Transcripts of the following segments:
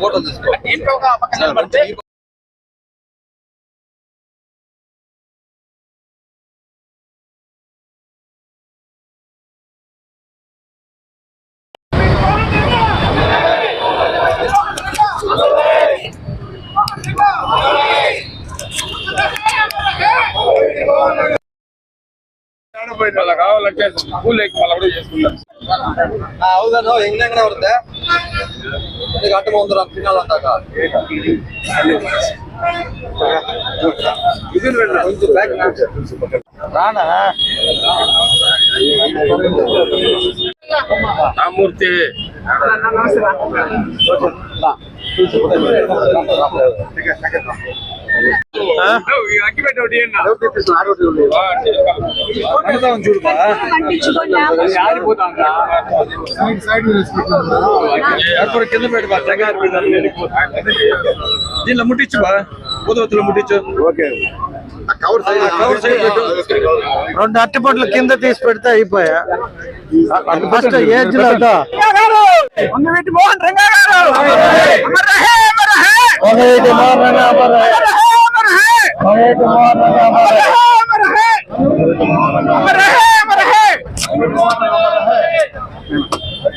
Photo తీసుకో. పోయిన వాళ్ళ కావాలంటే స్కూల్ ఎక్కి వాళ్ళు కూడా చేసుకుంటారు అవుదను ఎంగనే ఉంటే గంట ముందు తినాలి అందాక ఇది కొంచెం బ్యాక్ రానా రామూర్తి నమస్తే కింద పెట్టి బా. జగారు దీనిలో ముట్టించు బా ఉదవతిలో ముట్టించు కవర్ కవర్ సైడ్ పెట్టు. రెండు అట్టిపొట్లు కింద తీసి పెడితే అయిపోయా? ఫస్ట్ ఏజ్లో మోహన్ రంగా ఒకటి మోహన్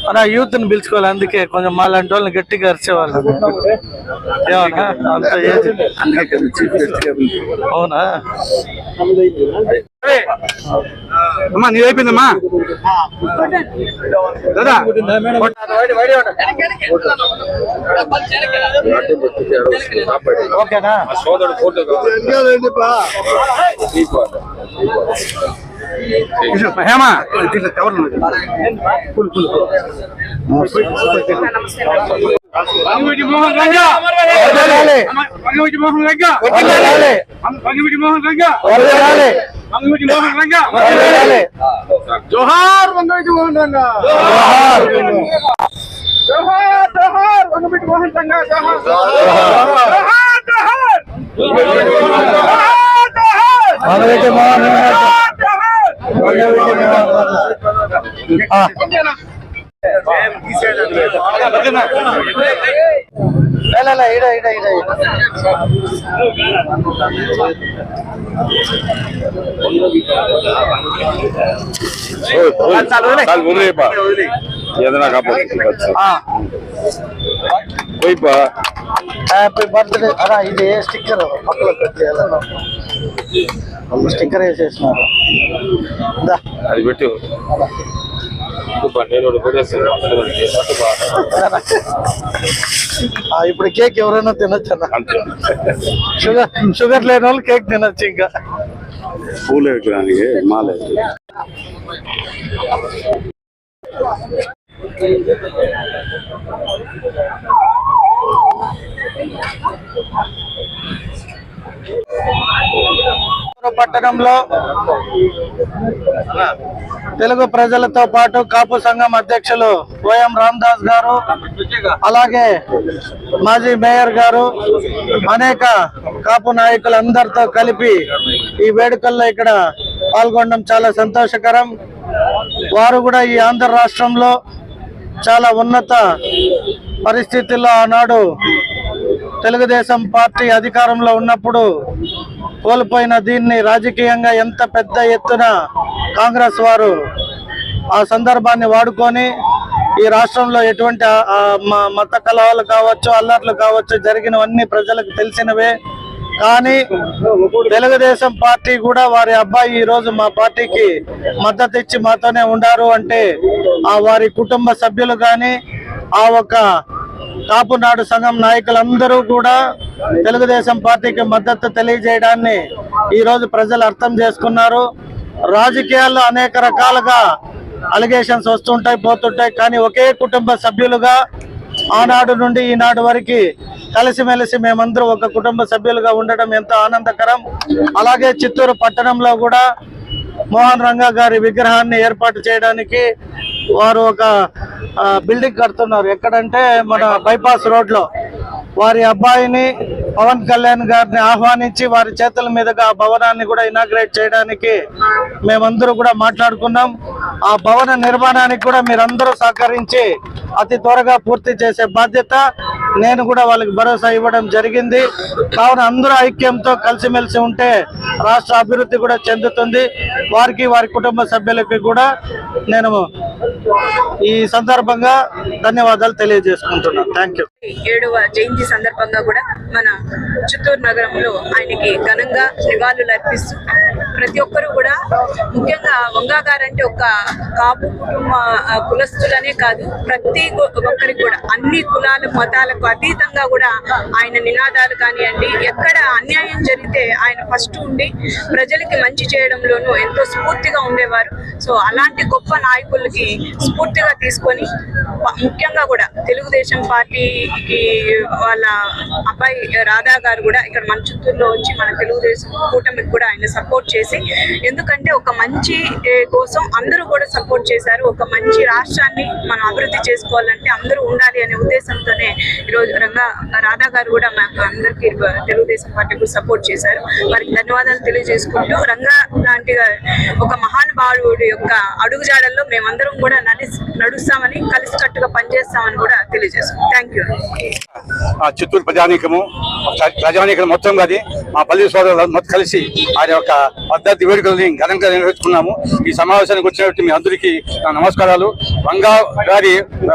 మన యూత్ ని పిలుచుకోవాలి అందుకే కొంచెం మాలాంటి వాళ్ళని గట్టిగా అరిచేవాళ్ళు ఏమన్నా అంత ఏజ్ అవునా? అమ్మా నీ అయిపోయిందమ్మా? దాదా. ఓకేనా? సోదరుడు ఫోటో హేమా. పంగిమిటి మోహన్ రంగా వదలాలి. పంగిమిటి మోహన్ రంగా వదలాలి. పంగిమిటి మోహన్ రంగా వదలాలి. జోహార్ పంగిమిటి మోహన్ రంగా జోహార్. జోహార్ జోహార్ పంగిమిటి మోహన్ రంగా జోహార్ జోహార్ జోహార్ జోహార్ జోహార్ మనవైతే మోహన్ రంగా. మనవైతే మోహన్ రంగా. ఆ. లే, లే, లే, ఈడ, ఈడ, ఈడ, ఈడ. చాలు వదిలేపా ఏదైనా కాకపోతే ఆ. పోయిపా హ్యాపీ బర్త్డే అలా ఇది స్టిక్కర్ పక్కలో పెట్టేయాలి స్టిక్కర్ వేసేసినారు ఇందా. అది పెట్టు ఇప్పుడు కేక్ ఎవరైనా తినొచ్చు అన్న అంతే షుగర్ షుగర్ లేని వాళ్ళు కేక్ తినొచ్చు ఇంకా పూలు ఎక్కడానికి మాలే పట్టణంలో తెలుగు ప్రజలతో పాటు కాపు సంఘం అధ్యక్షులు ఓఎం రామదాస్ గారు అలాగే మాజీ మేయర్ గారు అనేక కాపు నాయకులందరితో కలిపి ఈ వేడుకల్లో ఇక్కడ పాల్గొనడం చాలా సంతోషకరం. వారు కూడా ఈ ఆంధ్ర రాష్ట్రంలో చాలా ఉన్నత పరిస్థితుల్లో ఆనాడు తెలుగుదేశం పార్టీ అధికారంలో ఉన్నప్పుడు కోల్పోయిన దీన్ని రాజకీయంగా ఎంత పెద్ద ఎత్తున కాంగ్రెస్ వారు ఆ సందర్భాన్ని వాడుకొని ఈ రాష్ట్రంలో ఎటువంటి మ- మత కలహాలు కావచ్చు అల్లర్లు కావచ్చు జరిగినవన్నీ ప్రజలకు తెలిసినవే. కానీ తెలుగుదేశం పార్టీ కూడా వారి అబ్బాయి ఈరోజు మా పార్టీకి మద్దతు ఇచ్చి మాతోనే ఉండారు అంటే ఆ వారి కుటుంబ సభ్యులు కానీ ఆ ఒక కాపునాడు సంఘం నాయకులందరూ కూడా తెలుగుదేశం పార్టీకి మద్దతు తెలియజేయడాన్ని ఈరోజు ప్రజలు అర్థం చేసుకున్నారు. రాజకీయాల్లో అనేక రకాలుగా అలిగేషన్స్ వస్తుంటాయి పోతుంటాయి. కానీ ఒకే కుటుంబ సభ్యులుగా ఆనాడు నుండి ఈనాడు వరకు కలిసిమెలిసి మేమందరూ ఒక కుటుంబ సభ్యులుగా ఉండడం ఎంతో ఆనందకరం. అలాగే చిత్తూరు పట్టణంలో కూడా మోహన్ రంగా గారి విగ్రహాన్ని ఏర్పాటు చేయడానికి వారు ఒక బిల్డింగ్ కడుతున్నారు. ఎక్కడంటే మన బైపాస్ రోడ్లో వారి అబ్బాయిని పవన్ కళ్యాణ్ గారిని ఆహ్వానించి వారి చేతుల మీదుగా ఆ భవనాన్ని కూడా ఇనాగ్రేట్ చేయడానికి మేమందరూ కూడా మాట్లాడుకున్నాం. ఆ భవన నిర్మాణానికి కూడా మీరందరూ సహకరించి అతి త్వరగా పూర్తి చేసే బాధ్యత నేను కూడా వాళ్ళకి భరోసా ఇవ్వడం జరిగింది. కావున అందరూ ఐక్యంతో కలిసిమెలిసి ఉంటే రాష్ట్ర అభివృద్ధి కూడా చెందుతుంది. వారికి వారి కుటుంబ సభ్యులకి కూడా నేను ఈ సందర్భంగా ధన్యవాదాలు తెలియజేసుకుంటున్నాను. థ్యాంక్ యూ ఏడవ జయంతి సందర్భంగా కూడా మన చిత్తూరు నగరంలో ఆయనకి ఘనంగా నివాళులు అర్పిస్తూ ప్రతి ఒక్కరూ కూడా ముఖ్యంగా వంగా గారు అంటే ఒక కాపు కుటుంబ కులస్తులనే కాదు ప్రతి ఒక్కరికి కూడా అన్ని కులాల మతాలకు అతీతంగా కూడా ఆయన నినాదాలు కానివ్వండి ఎక్కడ అన్యాయం జరిగితే ఆయన ఫస్ట్ ఉండి ప్రజలకి మంచి చేయడంలోనూ ఎంతో స్ఫూర్తిగా ఉండేవారు. సో అలాంటి గొప్ప నాయకులకి స్ఫూర్తిగా తీసుకొని ముఖ్యంగా కూడా తెలుగుదేశం పార్టీకి వాళ్ళ అబ్బాయి రాధా గారు కూడా ఇక్కడ మన చిత్తూరులో వచ్చి మన తెలుగుదేశం కూటమికి కూడా ఆయన సపోర్ట్ చేసి ఎందుకంటే ఒక మంచి కోసం అందరూ కూడా సపోర్ట్ చేశారు. ఒక మంచి రాష్ట్రాన్ని మనం అభివృద్ధి చేసుకోవాలంటే అందరూ ఉండాలి అనే ఉద్దేశంతోనే ఈరోజు రంగా రాధా గారు కూడా మాకు అందరికీ తెలుగుదేశం పార్టీకి సపోర్ట్ చేశారు. వారికి ధన్యవాదాలు తెలియజేసుకుంటూ రంగా లాంటి ఒక మహానుభావుడి యొక్క అడుగుజాడల్లో మేమందరం కూడా నడుస్తామని కలిసికట్టుగా పనిచేస్తామని కూడా తెలియజేస్తాం థ్యాంక్ యూ ఆ చిత్తూరు ప్రజానీకము ప్రజానీకం మొత్తం అది మా పల్లి సోదరులు మొత్తం కలిసి ఆయన యొక్క పద్ధతి వేడుకల్ని ఘనంగా నిర్వహించుకున్నాము. ఈ సమావేశానికి వచ్చినట్టు మీ అందరికీ నా నమస్కారాలు. రంగా గారి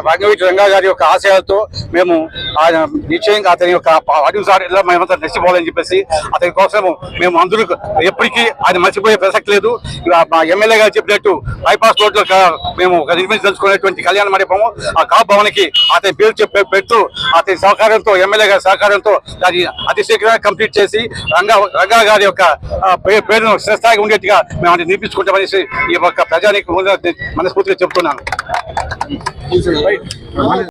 రంగవీటి రంగా గారి యొక్క ఆశయాలతో మేము ఆయన నిశ్చయంగా అతని యొక్క అడుగు సార్ ఇలా మేమంతా నచ్చిపోవాలని చెప్పేసి అతని కోసం మేము అందరూ ఎప్పటికీ ఆయన మర్చిపోయే ప్రసక్తి లేదు. మా ఎమ్మెల్యే గారు చెప్పినట్టు బైపాస్ రోడ్లో మేము ఒక నిర్మించదలుచుకునేటువంటి కళ్యాణ మండపము ఆ కా భవన్కి అతని పేరు చెప్పి పెడుతూ అతని సహకారంతో ఎమ్మెల్యే గారి సహకారంతో దాన్ని అతి శీఘ్రంగా కంప్లీట్ చేసి రంగా రంగా గారి యొక్క పేరును శ్రేష్టాగా ఉండేట్టుగా మేము అంటే నిర్మించుకుంటామనేసి ఈ యొక్క ప్రజానికి మనస్ఫూర్తిగా చెప్తున్నాను.